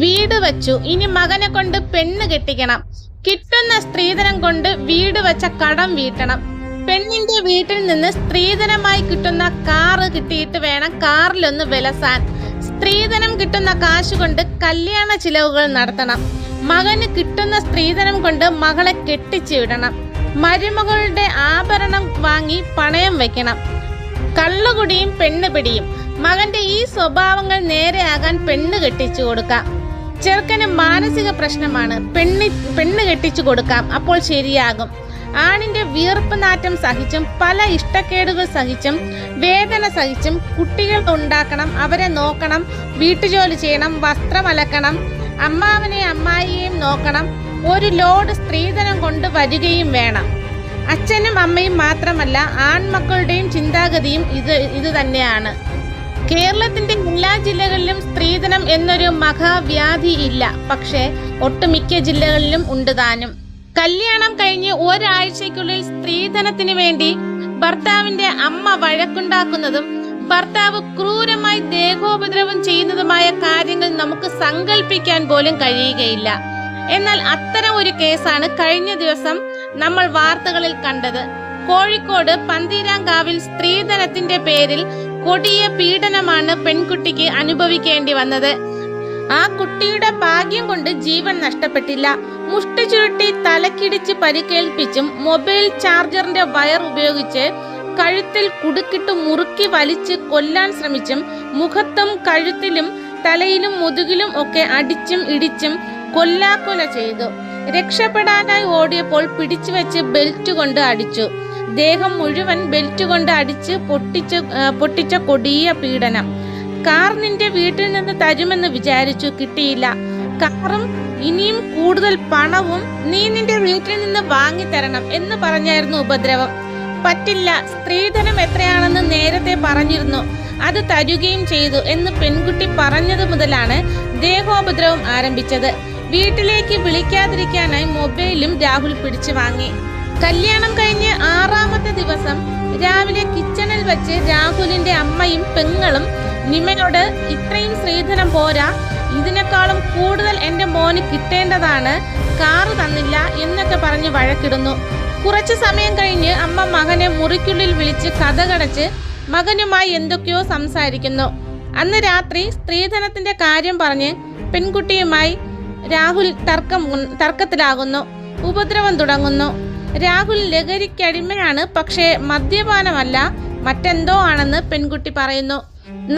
വീട് വച്ചു. ഇനി മകനെ കൊണ്ട് പെണ്ണ് കെട്ടിക്കണം. കിട്ടുന്ന സ്ത്രീധനം കൊണ്ട് വീട് വച്ച കടം വീട്ടണം. പെണ്ണിന്റെ വീട്ടിൽ നിന്ന് സ്ത്രീധനമായി കിട്ടുന്ന കാറ് കിട്ടിയിട്ട് വേണം കാറിലൊന്ന് വിലസാൻ. സ്ത്രീധനം കിട്ടുന്ന കാശ് കൊണ്ട് കല്യാണ ചിലവുകൾ നടത്തണം. മകന് കിട്ടുന്ന സ്ത്രീധനം കൊണ്ട് മകളെ കെട്ടിച്ചു വിടണം. മരുമകളുടെ ആഭരണം വാങ്ങി പണയം വെക്കണം കള്ളുകുടിയും പെണ്ണുപിടിയും മകന്റെ ഈ സ്വഭാവങ്ങൾ നേരെയാകാൻ പെണ്ണ് കെട്ടിച്ചു കൊടുക്കാം. ചെറുക്കന് മാനസിക പ്രശ്നമാണ്. പെണ്ണി പെണ്ണ് കെട്ടിച്ചു കൊടുക്കാം. അപ്പോൾ ശരിയാകും. ആണിന്റെ വിയർപ്പ് നാറ്റം സഹിച്ചും പല ഇഷ്ടക്കേടുകൾ സഹിച്ചും വേദന സഹിച്ചും കുട്ടികൾ ഉണ്ടാക്കണം അവരെ നോക്കണം വീട്ടുജോലി ചെയ്യണം വസ്ത്രം അലക്കണം അമ്മാവനെ അമ്മായിയെയും നോക്കണം ഒരു ലോഡ് സ്ത്രീധനം കൊണ്ട് വരികയും വേണം. അച്ഛനും അമ്മയും മാത്രമല്ല ആൺമക്കളുടെയും ചിന്താഗതിയും ഇത് ഇത് തന്നെയാണ്. കേരളത്തിന്റെ എല്ലാ ജില്ലകളിലും സ്ത്രീധനം എന്നൊരു മഹാവ്യാധി ഇല്ല. പക്ഷേ ഒട്ടുമിക്ക ജില്ലകളിലും ഉണ്ട് താനും. കല്യാണം കഴിഞ്ഞ് ഒരാഴ്ചയ്ക്കുള്ളിൽ സ്ത്രീധനത്തിന് വേണ്ടി ഭർത്താവിന്റെ അമ്മ വഴക്കുണ്ടാക്കുന്നതും ഭർത്താവ് ക്രൂരമായി ദേഹോപദ്രവം ചെയ്യുന്നതുമായ കാര്യങ്ങൾ നമുക്ക് സങ്കല്പിക്കാൻ പോലും കഴിയുകയില്ല. എന്നാൽ അത്തരം ഒരു കേസാണ് കഴിഞ്ഞ ദിവസം നമ്മൾ വാർത്തകളിൽ കണ്ടത്. കോഴിക്കോട് പന്തീരാങ്കാവിൽ സ്ത്രീധനത്തിന്റെ പേരിൽ കൊടിയ പീഡനമാണ് പെൺകുട്ടിക്ക് അനുഭവിക്കേണ്ടി വന്നത്. ആ കുട്ടിയുടെ ഭാഗ്യം കൊണ്ട് ജീവൻ നഷ്ടപ്പെട്ടില്ല. മുഷ്ടി ചുരുട്ടി തലക്കിടിച്ച് പരിക്കേൽപ്പിച്ചും മൊബൈൽ ചാർജറിന്റെ വയർ ഉപയോഗിച്ച് കഴുത്തിൽ കുടുക്കിട്ട് മുറുക്കി വലിച്ച് കൊല്ലാൻ ശ്രമിച്ചും മുഖത്തും കഴുത്തിലും തലയിലും മുതുകിലും ഒക്കെ അടിച്ചും ഇടിച്ചും കൊല്ലാക്കൊല ചെയ്തു. രക്ഷപ്പെടാനായി ഓടിയപ്പോൾ പിടിച്ചു വെച്ച് ബെൽറ്റ് കൊണ്ട് അടിച്ചു. ദേഹം മുഴുവൻ ബെൽറ്റ് കൊണ്ട് അടിച്ച് പൊട്ടിച്ച പൊട്ടിച്ച കൊടിയ പീഡനം. കാർ നിന്റെ വീട്ടിൽ നിന്ന് തരുമെന്ന് വിചാരിച്ചു കിട്ടിയില്ല. കാറും ഇനിയും കൂടുതൽ പണവും നീ നിന്റെ വീട്ടിൽ നിന്ന് വാങ്ങി തരണം എന്ന് പറഞ്ഞായിരുന്നു ഉപദ്രവം. പറ്റില്ല സ്ത്രീധനം എത്രയാണെന്ന് നേരത്തെ പറഞ്ഞിരുന്നു. അത് തരുകയും ചെയ്തു എന്ന് പെൺകുട്ടി പറഞ്ഞത് മുതലാണ് ദേഹോപദ്രവം ആരംഭിച്ചത്. വീട്ടിലേക്ക് വിളിക്കാതിരിക്കാനായി മൊബൈലും രാഹുൽ പിടിച്ചു വാങ്ങി. കല്യാണം കഴിഞ്ഞ് ദിവസം രാവിലെ കിച്ചണിൽ വെച്ച് രാഹുലിന്റെ അമ്മയും പെങ്ങളും നിമനോട് ഇത്രയും സ്ത്രീധനം പോരാ ഇതിനേക്കാളും കൂടുതൽ എന്റെ മോന് കിട്ടേണ്ടതാണ് കാറ് തന്നില്ല എന്നൊക്കെ പറഞ്ഞ് വഴക്കിടുന്നു. കുറച്ചു സമയം കഴിഞ്ഞ് അമ്മ മകനെ മുറിക്കുള്ളിൽ വിളിച്ച് കഥകടച്ച് മകനുമായി എന്തൊക്കെയോ സംസാരിക്കുന്നു. അന്ന് രാത്രി സ്ത്രീധനത്തിന്റെ കാര്യം പറഞ്ഞ് പെൺകുട്ടിയുമായി രാഹുൽ തർക്കം തർക്കത്തിലാകുന്നു. ഉപദ്രവം തുടങ്ങുന്നു. രാഹുൽ ലഹരിക്കടിമയാണ് പക്ഷേ മദ്യപാനമല്ല മറ്റെന്തോ ആണെന്ന് പെൺകുട്ടി പറയുന്നു.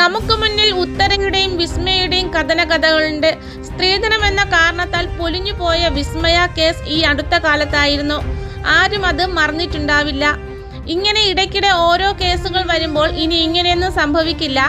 നമുക്ക് മുന്നിൽ ഉത്തരയുടെയും വിസ്മയുടെയും കഥനകഥകളുണ്ട്. സ്ത്രീധനം എന്ന കാരണത്താൽ പൊലിഞ്ഞു പോയ വിസ്മയ കേസ് ഈ അടുത്ത കാലത്തായിരുന്നു. ആരും അത് മറന്നിട്ടുണ്ടാവില്ല. ഇങ്ങനെ ഇടയ്ക്കിടെ ഓരോ കേസുകൾ വരുമ്പോൾ ഇനി ഇങ്ങനെയൊന്നും സംഭവിക്കില്ല.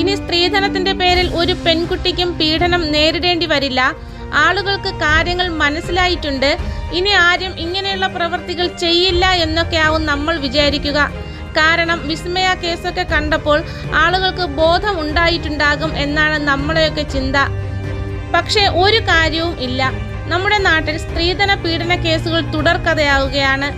ഇനി സ്ത്രീധനത്തിന്റെ പേരിൽ ഒരു പെൺകുട്ടിക്കും പീഡനം നേരിടേണ്ടി വരില്ല. ആളുകൾക്ക് കാര്യങ്ങൾ മനസ്സിലായിട്ടുണ്ട്. ഇനി ആരും ഇങ്ങനെയുള്ള പ്രവൃത്തികൾ ചെയ്യില്ല എന്നൊക്കെയാവും നമ്മൾ വിചാരിക്കുക. കാരണം വിസ്മയ കേസൊക്കെ കണ്ടപ്പോൾ ആളുകൾക്ക് ബോധം ഉണ്ടായിട്ടുണ്ടാകും എന്നാണ് നമ്മളെയൊക്കെ ചിന്ത. പക്ഷേ ഒരു കാര്യവും ഇല്ല. നമ്മുടെ നാട്ടിൽ സ്ത്രീധന പീഡന കേസുകൾ തുടർക്കഥയാവുകയാണ്.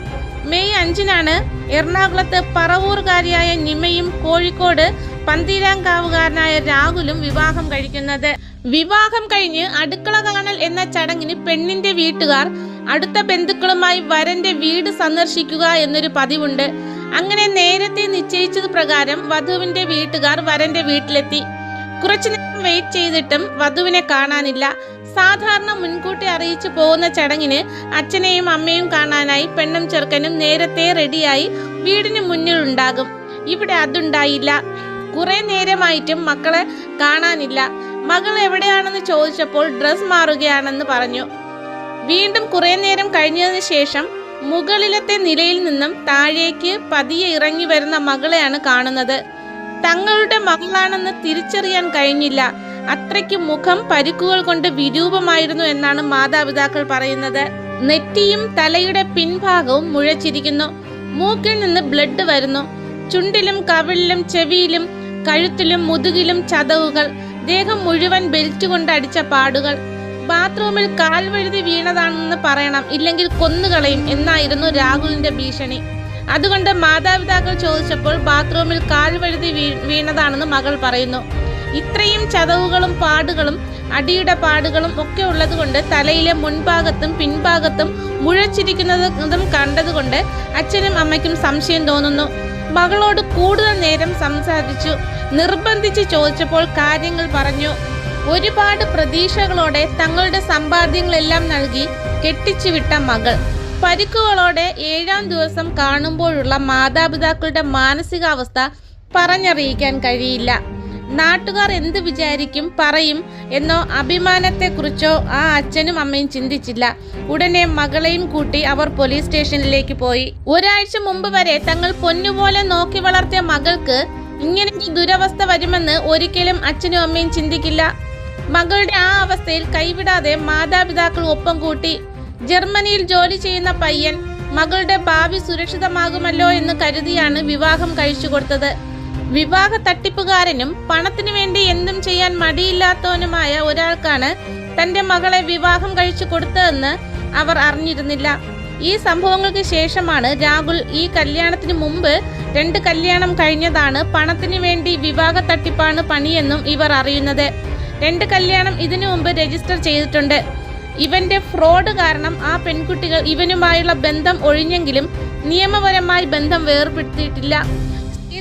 മെയ് അഞ്ചിനാണ് എറണാകുളത്ത് പറവൂർകാരിയായ നിമയും കോഴിക്കോട് പന്തീരാങ്കാവുകാരനായ രാഹുലും വിവാഹം കഴിക്കുന്നത്. വിവാഹം കഴിഞ്ഞ് അടുക്കള കാണൽ എന്ന ചടങ്ങിന് പെണ്ണിന്റെ വീട്ടുകാർ അടുത്ത ബന്ധുക്കളുമായി വരന്റെ വീട് സന്ദർശിക്കുക എന്നൊരു പതിവുണ്ട്. അങ്ങനെ നേരത്തെ നിശ്ചയിച്ചത് പ്രകാരം വധുവിന്റെ വീട്ടുകാർ വരന്റെ വീട്ടിലെത്തി. കുറച്ചു നേരം വെയിറ്റ് ചെയ്തിട്ടും വധുവിനെ കാണാനില്ല. സാധാരണ മുൻകൂട്ടി അറിയിച്ചു പോകുന്ന ചടങ്ങിന് അച്ഛനെയും അമ്മയും കാണാനായി പെണ്ണും ചെറുക്കനും നേരത്തെ റെഡിയായി വീടിന് മുന്നിൽ ഉണ്ടാകും. ഇവിടെ അതുണ്ടായില്ല. കുറെ നേരമായിട്ടും മക്കളെ കാണാനില്ല. മകൾ എവിടെയാണെന്ന് ചോദിച്ചപ്പോൾ ഡ്രസ് മാറുകയാണെന്ന് പറഞ്ഞു. വീണ്ടും കുറെ നേരം കഴിഞ്ഞതിന് ശേഷം മുകളിലത്തെ നിലയിൽ നിന്നും താഴേക്ക് പതിയെ ഇറങ്ങി വരുന്ന മകളെയാണ് കാണുന്നത്. തങ്ങളുടെ മകളാണെന്ന് തിരിച്ചറിയാൻ കഴിഞ്ഞില്ല. അത്രയ്ക്ക് മുഖം പരിക്കുകൾ കൊണ്ട് വിരൂപമായിരുന്നു എന്നാണ് മാതാപിതാക്കൾ പറയുന്നത്. നെറ്റിയും തലയുടെ പിൻഭാഗവും മുഴച്ചിരിക്കുന്നു. മൂക്കിൽ നിന്ന് ബ്ലഡ് വരുന്നു. ചുണ്ടിലും കവിളിലും ചെവിയിലും കഴുത്തിലും മുതുകിലും ചതവുകൾ. ദേഹം മുഴുവൻ ബെൽറ്റ് കൊണ്ട് അടിച്ച പാടുകൾ. ബാത്റൂമിൽ കാൽ വഴുതി വീണതാണെന്ന് പറയണം. ഇല്ലെങ്കിൽ കൊന്നുകളയും എന്നായിരുന്നു രാഹുലിന്റെ ഭീഷണി. അതുകൊണ്ട് മാതാപിതാക്കൾ ചോദിച്ചപ്പോൾ ബാത്റൂമിൽ കാൽ വഴുതി വീണതാണെന്ന് മകൾ പറയുന്നു. ഇത്രയും ചതവുകളും പാടുകളും അടിയുടെ പാടുകളും ഒക്കെ ഉള്ളതുകൊണ്ട് തലയിലെ മുൻഭാഗത്തും പിൻഭാഗത്തും മുഴച്ചിരിക്കുന്നതും കണ്ടതുകൊണ്ട് അച്ഛനും അമ്മയ്ക്കും സംശയം തോന്നുന്നു. മകളോട് കൂടുതൽ നേരം സംസാരിച്ചു. നിർബന്ധിച്ച് ചോദിച്ചപ്പോൾ കാര്യങ്ങൾ പറഞ്ഞു. ഒരുപാട് പ്രതീക്ഷകളോടെ തങ്ങളുടെ സമ്പാദ്യങ്ങളെല്ലാം നൽകി കെട്ടിച്ചു വിട്ട മകൾ. പരിക്കുകളോടെ ഏഴാം ദിവസം കാണുമ്പോഴുള്ള മാതാപിതാക്കളുടെ മാനസികാവസ്ഥ പറഞ്ഞറിയിക്കാൻ കഴിയില്ല. നാട്ടുകാർ എന്ത് വിചാരിക്കും പറയും എന്നോ അഭിമാനത്തെക്കുറിച്ചോ ആ അച്ഛനും അമ്മയും ചിന്തിച്ചില്ല. ഉടനെ മകളെയും കൂട്ടി അവർ പോലീസ് സ്റ്റേഷനിലേക്ക് പോയി. ഒരാഴ്ച മുമ്പ് വരെ തങ്ങൾ പൊന്നുപോലെ നോക്കി വളർത്തിയ മകൾക്ക് ഇങ്ങനെ ദുരവസ്ഥ വരുമെന്ന് ഒരിക്കലും അച്ഛനും അമ്മയും ചിന്തിക്കില്ല. മകളുടെ ആ അവസ്ഥയിൽ കൈവിടാതെ മാതാപിതാക്കൾ ഒപ്പം കൂട്ടി. ജർമ്മനിയിൽ ജോലി ചെയ്യുന്ന പയ്യൻ മകളുടെ ഭാവി സുരക്ഷിതമാകുമല്ലോ എന്ന് കരുതിയാണ് വിവാഹം കഴിച്ചു കൊടുത്തത്. വിവാഹ തട്ടിപ്പുകാരനും പണത്തിനു വേണ്ടി എന്തും ചെയ്യാൻ മടിയില്ലാത്തവനുമായ ഒരാൾക്കാണ് തന്റെ മകളെ വിവാഹം കഴിച്ചു കൊടുത്തതെന്ന് അവർ അറിഞ്ഞിരുന്നില്ല. ഈ സംഭവങ്ങൾക്ക് ശേഷമാണ് രാഹുൽ ഈ കല്യാണത്തിന് മുമ്പ് രണ്ട് കല്യാണം കഴിഞ്ഞതാണ് പണത്തിനു വേണ്ടി വിവാഹ തട്ടിപ്പാണ് പണിയെന്നും ഇവർ അറിയുന്നത്. രണ്ട് കല്യാണം ഇതിനു മുമ്പ് രജിസ്റ്റർ ചെയ്തിട്ടുണ്ട്. ഇവന്റെ ഫ്രോഡ് കാരണം ആ പെൺകുട്ടികൾ ഇവനുമായുള്ള ബന്ധം ഒഴിഞ്ഞെങ്കിലും നിയമപരമായി ബന്ധം വേർപെടുത്തിയിട്ടില്ല.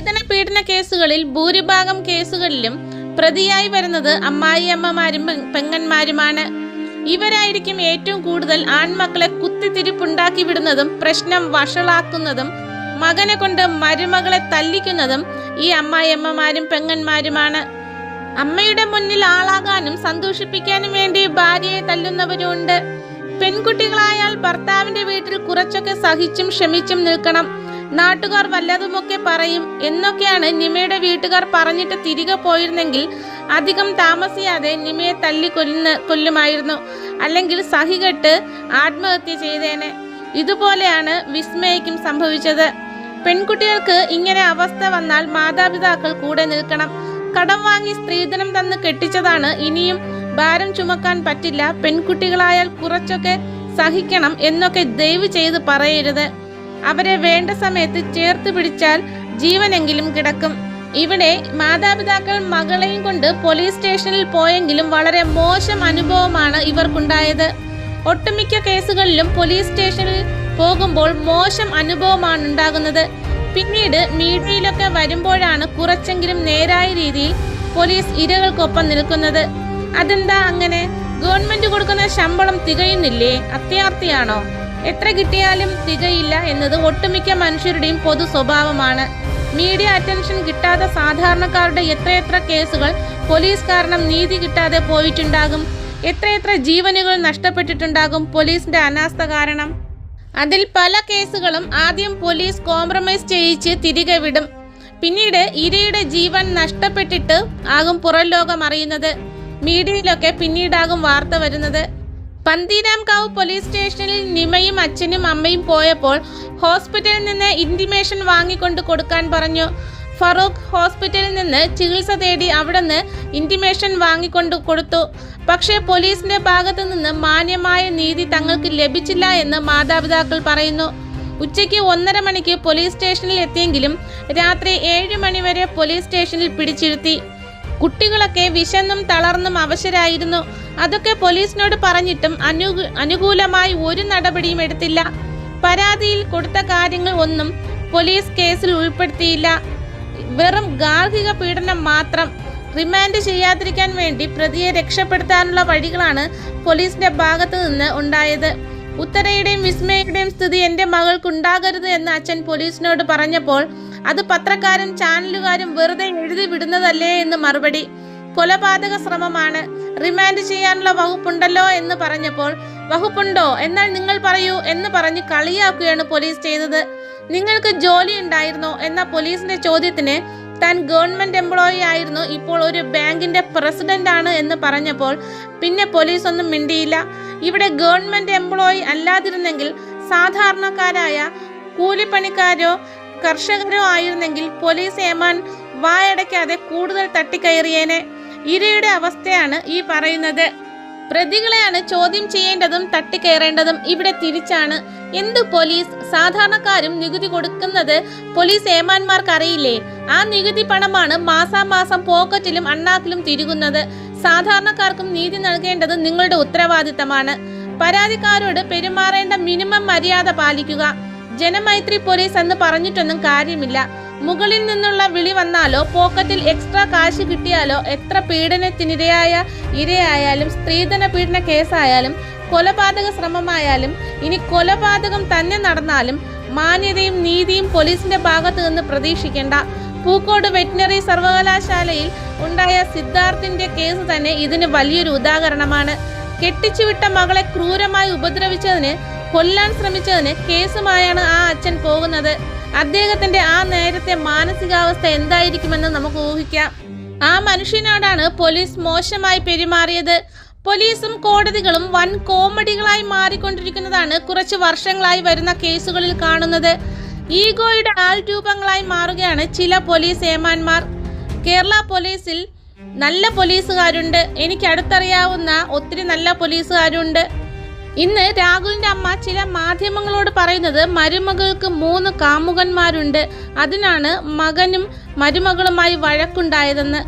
സ്ത്രീധന പീഡന കേസുകളിൽ ഭൂരിഭാഗം കേസുകളിലും പ്രതിയായി വരുന്നത് അമ്മായിയമ്മമാരും പെങ്ങന്മാരുമാണ്. ഇവരായിരിക്കും ഏറ്റവും കൂടുതൽ ആൺമക്കളെ കുത്തിത്തിരിപ്പുണ്ടാക്കി വിടുന്നതും പ്രശ്നം വഷളാക്കുന്നതും മകനെ കൊണ്ട് മരുമകളെ തല്ലിക്കുന്നതും ഈ അമ്മായിയമ്മമാരും പെങ്ങന്മാരുമാണ്. അമ്മയുടെ മുന്നിൽ ആളാകാനും സന്തോഷിപ്പിക്കാനും വേണ്ടി ഭാര്യയെ തല്ലുന്നവരുണ്ട്. പെൺകുട്ടികളായാൽ ഭർത്താവിന്റെ വീട്ടിൽ കുറച്ചൊക്കെ സഹിച്ചും ക്ഷമിച്ചും നിൽക്കണം. നാട്ടുകാർ വല്ലതുമൊക്കെ പറയും എന്നൊക്കെയാണ് നിമയുടെ വീട്ടുകാർ പറഞ്ഞിട്ട് തിരികെ പോയിരുന്നെങ്കിൽ അധികം താമസിയാതെ നിമയെ തല്ലി കൊല്ലുന്ന കൊല്ലുമായിരുന്നു. അല്ലെങ്കിൽ സഹികെട്ട് ആത്മഹത്യ ചെയ്തേനെ. ഇതുപോലെയാണ് വിസ്മയക്കും സംഭവിച്ചത്. പെൺകുട്ടികൾക്ക് ഇങ്ങനെ അവസ്ഥ വന്നാൽ മാതാപിതാക്കൾ കൂടെ നിൽക്കണം. കടം വാങ്ങി സ്ത്രീധനം തന്ന് കെട്ടിച്ചതാണ് ഇനിയും ഭാരം ചുമക്കാൻ പറ്റില്ല. പെൺകുട്ടികളായാൽ കുറച്ചൊക്കെ സഹിക്കണം എന്നൊക്കെ ദയവ് ചെയ്ത് പറയരുത്. അവരെ വേണ്ട സമയത്ത് ചേർത്ത് പിടിച്ചാൽ ജീവനെങ്കിലും കിടക്കും. ഇവിടെ മാതാപിതാക്കൾ മകളെയും കൊണ്ട് പോലീസ് സ്റ്റേഷനിൽ പോയെങ്കിലും വളരെ മോശം അനുഭവമാണ് ഇവർക്കുണ്ടായത്. ഒട്ടുമിക്ക കേസുകളിലും പോലീസ് സ്റ്റേഷനിൽ പോകുമ്പോൾ മോശം അനുഭവമാണ് ഉണ്ടാകുന്നത്. പിന്നീട് മീഡിയയിലൊക്കെ വരുമ്പോഴാണ് കുറച്ചെങ്കിലും നേരായ രീതിയിൽ പോലീസ് ഇരകൾക്കൊപ്പം നിൽക്കുന്നത്. അതെന്താ അങ്ങനെ? ഗവൺമെന്റ് കൊടുക്കുന്ന ശമ്പളം തികയുന്നില്ലേ? അത്യാർത്ഥിയാണോ? എത്ര കിട്ടിയാലും തികയില്ല എന്നത് ഒട്ടുമിക്ക മനുഷ്യരുടെയും പൊതു സ്വഭാവമാണ്. മീഡിയ അറ്റൻഷൻ കിട്ടാത്ത സാധാരണക്കാരുടെ എത്രയെത്ര കേസുകൾ പോലീസ് കാരണം നീതി കിട്ടാതെ പോയിട്ടുണ്ടാകും? എത്രയെത്ര ജീവനുകൾ നഷ്ടപ്പെട്ടിട്ടുണ്ടാകും പോലീസിന്റെ അനാസ്ഥ കാരണം? അതിൽ പല കേസുകളും ആദ്യം പോലീസ് കോംപ്രമൈസ് ചെയ്യിച്ച് തിരികെ വിടും. പിന്നീട് ഇരയുടെ ജീവൻ നഷ്ടപ്പെട്ടിട്ട് ആകും പുറം ലോകം അറിയുന്നത്. മീഡിയയിലൊക്കെ പിന്നീടാകും വാർത്ത വരുന്നത്. പന്തീരാംകാവ് പോലീസ് സ്റ്റേഷനിൽ നിമയും അച്ഛനും അമ്മയും പോയപ്പോൾ ഹോസ്പിറ്റലിൽ നിന്ന് ഇന്റിമേഷൻ വാങ്ങിക്കൊണ്ട് കൊടുക്കാൻ പറഞ്ഞു. ഫറൂഖ് ഹോസ്പിറ്റലിൽ നിന്ന് ചികിത്സ തേടി അവിടെ നിന്ന് ഇന്റിമേഷൻ വാങ്ങിക്കൊണ്ട് കൊടുത്തു. പക്ഷേ പോലീസിന്റെ ഭാഗത്തു നിന്ന് മാന്യമായ നീതി തങ്ങൾക്ക് ലഭിച്ചില്ല എന്ന് മാതാപിതാക്കൾ പറയുന്നു. ഉച്ചയ്ക്ക് ഒന്നര മണിക്ക് പോലീസ് സ്റ്റേഷനിൽ എത്തിയെങ്കിലും രാത്രി ഏഴ് മണിവരെ പോലീസ് സ്റ്റേഷനിൽ പിടിച്ചിരുത്തി. കുട്ടികളൊക്കെ വിശന്നും തളർന്നും അവശരായിരുന്നു. അതൊക്കെ പോലീസിനോട് പറഞ്ഞിട്ടും അനു അനുകൂലമായി ഒരു നടപടിയും എടുത്തില്ല. പരാതിയിൽ കൊടുത്ത കാര്യങ്ങൾ ഒന്നും പോലീസ് കേസിൽ ഉൾപ്പെടുത്തിയില്ല. വെറും ഗാർഹിക പീഡനം മാത്രം റിമാൻഡ് ചെയ്യാതിരിക്കാൻ വേണ്ടി പ്രതിയെ രക്ഷപ്പെടുത്താനുള്ള വഴികളാണ് പോലീസിന്റെ ഭാഗത്തു നിന്ന് ഉണ്ടായത്. ഉത്തരയുടെയും വിസ്മയുടെയും സ്ഥിതി എന്റെ മകൾക്കുണ്ടാകരുത് എന്ന് അച്ഛൻ പോലീസിനോട് പറഞ്ഞപ്പോൾ അത് പത്രക്കാരും ചാനലുകാരും വെറുതെ എഴുതി വിടുന്നതല്ലേ എന്ന് മറുപടി. കൊലപാതക ശ്രമമാണ്. റിമാൻഡ് ചെയ്യാനുള്ള വകുപ്പുണ്ടല്ലോ എന്ന് പറഞ്ഞപ്പോൾ വകുപ്പുണ്ടോ? എന്നാൽ നിങ്ങൾ പറയൂ എന്ന് പറഞ്ഞ് കളിയാക്കുകയാണ് പോലീസ് ചെയ്തത്. നിങ്ങൾക്ക് ജോലി ഉണ്ടായിരുന്നോ? എന്ന പോലീസിന്റെ ചോദ്യത്തിന് താൻ ഗവൺമെന്റ് എംപ്ലോയി ആയിരുന്നു ഇപ്പോൾ ഒരു ബാങ്കിന്റെ പ്രസിഡന്റ് ആണ് എന്ന് പറഞ്ഞപ്പോൾ പിന്നെ പോലീസ് ഒന്നും മിണ്ടിയില്ല. ഇവിടെ ഗവൺമെന്റ് എംപ്ലോയി അല്ലാതിരുന്നെങ്കിൽ സാധാരണക്കാരായ കൂലിപ്പണിക്കാരോ കർഷകരോ ആയിരുന്നെങ്കിൽ പോലീസ് ഏമാൻ വായടയ്ക്കാതെ കൂടുതൽ തട്ടിക്കയറിയേനെ. ഇരയുടെ അവസ്ഥയാണ് ഈ പറയുന്നത്. പ്രതികളെയാണ് ചോദ്യം ചെയ്യേണ്ടതും തട്ടിക്കയറേണ്ടതും ഇവിടെ തിരിച്ചാണ്. എന്ത് പോലീസ്? സാധാരണക്കാരും നികുതി കൊടുക്കുന്നത് പോലീസ് ഏമാന്മാർക്ക് അറിയില്ലേ ആ നികുതി പണമാണ് മാസാമാസം പോക്കറ്റിലും അണ്ണാക്കിലും തിരുകുന്നത്. സാധാരണക്കാർക്കും നീതി നൽകേണ്ടത് നിങ്ങളുടെ ഉത്തരവാദിത്തമാണ്. പരാതിക്കാരോട് പെരുമാറേണ്ട മിനിമം മര്യാദ പാലിക്കുക. ജനമൈത്രി പോലീസ് അന്ന് പറഞ്ഞിട്ടൊന്നും കാര്യമില്ല. മുകളിൽ നിന്നുള്ള വിളി വന്നാലോ പോക്കറ്റിൽ എക്സ്ട്രാ കാശ് കിട്ടിയാലോ എത്ര പീഡനത്തിനിരയായ ഇരയായാലും സ്ത്രീധന പീഡന കേസായാലും കൊലപാതക ശ്രമമായാലും ഇനി കൊലപാതകം തന്നെ നടന്നാലും മാന്യതയും നീതിയും പോലീസിന്റെ ഭാഗത്തു നിന്ന് പ്രതീക്ഷിക്കേണ്ട. പൂക്കോട് വെറ്റിനറി സർവകലാശാലയിൽ ഉണ്ടായ സിദ്ധാർത്ഥിന്റെ കേസ് തന്നെ ഇതിന് വലിയൊരു ഉദാഹരണമാണ്. കെട്ടിച്ചുവിട്ട മകളെ ക്രൂരമായി ഉപദ്രവിച്ചതിന് കൊല്ലാൻ ശ്രമിച്ചതിന് കേസുമായാണ് ആ അച്ഛൻ പോകുന്നത്. അദ്ദേഹത്തിന്റെ ആ നേരത്തെ മാനസികാവസ്ഥ എന്തായിരിക്കുമെന്ന് നമുക്ക് ഊഹിക്കാം. ആ മനുഷ്യനോടാണ് പോലീസ് മോശമായി പെരുമാറിയത്. പോലീസും കോടതികളും വൻ കോമഡികളായി മാറിക്കൊണ്ടിരിക്കുന്നതാണ് കുറച്ച് വർഷങ്ങളായി വരുന്ന കേസുകളിൽ കാണുന്നത്. ഈഗോയുടെ ആൾരൂപങ്ങളായി മാറുകയാണ് ചില പോലീസ് ഏമാന്മാർ. കേരള പോലീസിൽ നല്ല പോലീസുകാരുണ്ട്. എനിക്ക് അടുത്തറിയാവുന്ന ഒത്തിരി നല്ല പോലീസുകാരുണ്ട്. ഇന്ന് രാഹുലിന്റെ അമ്മ ചില മാധ്യമങ്ങളോട് പറയുന്നത് മരുമകൾക്ക് മൂന്ന് കാമുകന്മാരുണ്ട്. അതിനാണ് മകനും മരുമകളുമായി വഴക്കുണ്ടായതെന്ന്.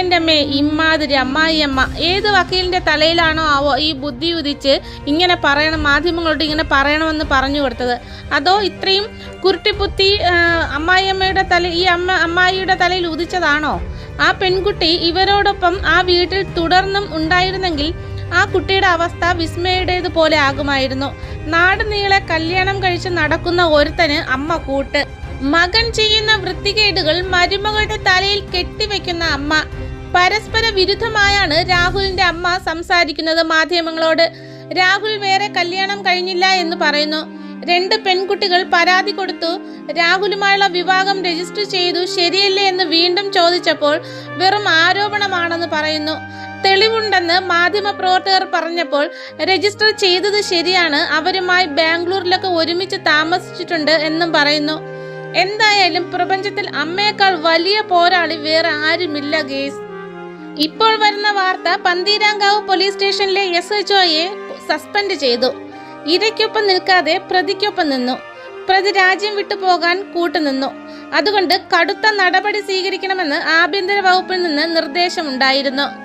എന്റെ അമ്മേ ഇമ്മാതിരി അമ്മായിയമ്മ ഏത് വക്കീലിന്റെ തലയിലാണോ ആവോ ഈ ബുദ്ധി ഉദിച്ച് ഇങ്ങനെ പറയണം മാധ്യമങ്ങളോട് ഇങ്ങനെ പറയണമെന്ന് പറഞ്ഞു കൊടുത്തത്. അതോ ഇത്രയും കുരുട്ടിപ്പുത്തി അമ്മായി അമ്മായിയമ്മയുടെ തല ഈ അമ്മ അമ്മായിയുടെ തലയിൽ ഉദിച്ചതാണോ? ആ പെൺകുട്ടി ഇവരോടൊപ്പം ആ വീട്ടിൽ തുടർന്നും ഉണ്ടായിരുന്നെങ്കിൽ ആ കുട്ടിയുടെ അവസ്ഥ വിസ്മയുടേതുപോലെ ആകുമായിരുന്നു. നാട് നീളെ കല്യാണം കഴിച്ച് നടക്കുന്ന ഒരുത്തന് അമ്മ കൂട്ട്. മകൻ ചെയ്യുന്ന വൃത്തികേടുകൾ മരുമകളുടെ തലയിൽ കെട്ടിവെക്കുന്ന അമ്മ. പരസ്പര വിരുദ്ധമായാണ് രാഹുലിന്റെ അമ്മ സംസാരിക്കുന്നത് മാധ്യമങ്ങളോട്. രാഹുൽ വേറെ കല്യാണം കഴിഞ്ഞില്ല എന്ന് പറയുന്നു. രണ്ട് പെൺകുട്ടികൾ പരാതി കൊടുത്തു. രാഹുലുമായുള്ള വിവാഹം രജിസ്റ്റർ ചെയ്തു. ശരിയല്ലേ എന്ന് വീണ്ടും ചോദിച്ചപ്പോൾ വെറും ആരോപണമാണെന്ന് പറയുന്നു. തെളിവുണ്ടെന്ന് മാധ്യമ പ്രവർത്തകർ പറഞ്ഞപ്പോൾ രജിസ്റ്റർ ചെയ്തത് ശരിയാണ്. അവരുമായി ബാംഗ്ലൂരിലൊക്കെ ഒരുമിച്ച് താമസിച്ചിട്ടുണ്ട് എന്നും പറയുന്നു. എന്തായാലും പ്രപഞ്ചത്തിൽ അമ്മയേക്കാൾ വലിയ പോരാളി വേറെ ആരുമില്ല ഗേസ്. ഇപ്പോൾ വരുന്ന വാർത്ത പന്തീരാങ്കാവ് പോലീസ് സ്റ്റേഷനിലെ എസ് എച്ച് സസ്പെൻഡ് ചെയ്തു. ഇരയ്ക്കൊപ്പം നിൽക്കാതെ പ്രതിക്കൊപ്പം നിന്നു. പ്രതി രാജ്യം വിട്ടു പോകാൻ കൂട്ടുനിന്നു അതുകൊണ്ട് കടുത്ത നടപടി സ്വീകരിക്കണമെന്ന് ആഭ്യന്തര വകുപ്പിൽ നിന്ന് നിർദ്ദേശമുണ്ടായിരുന്നു.